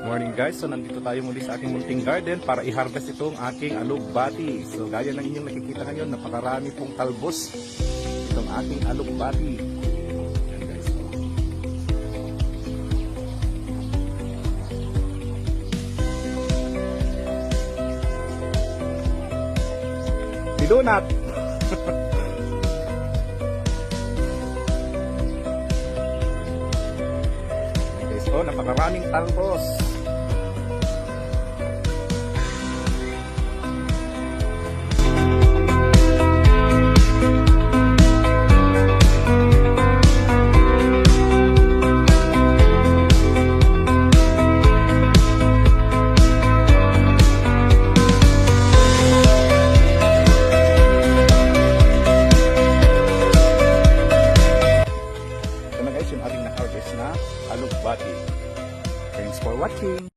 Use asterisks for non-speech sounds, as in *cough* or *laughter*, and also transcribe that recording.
Morning guys, so nandito tayo muli sa aking munting garden para i-harvest itong aking alugbati. So gaya ng inyong nakikita ngayon, napakarami pong talbos itong aking alugbati. Yan guys. oh. *laughs* Oh, napakaraming talbos. Alugbati. Thanks for watching!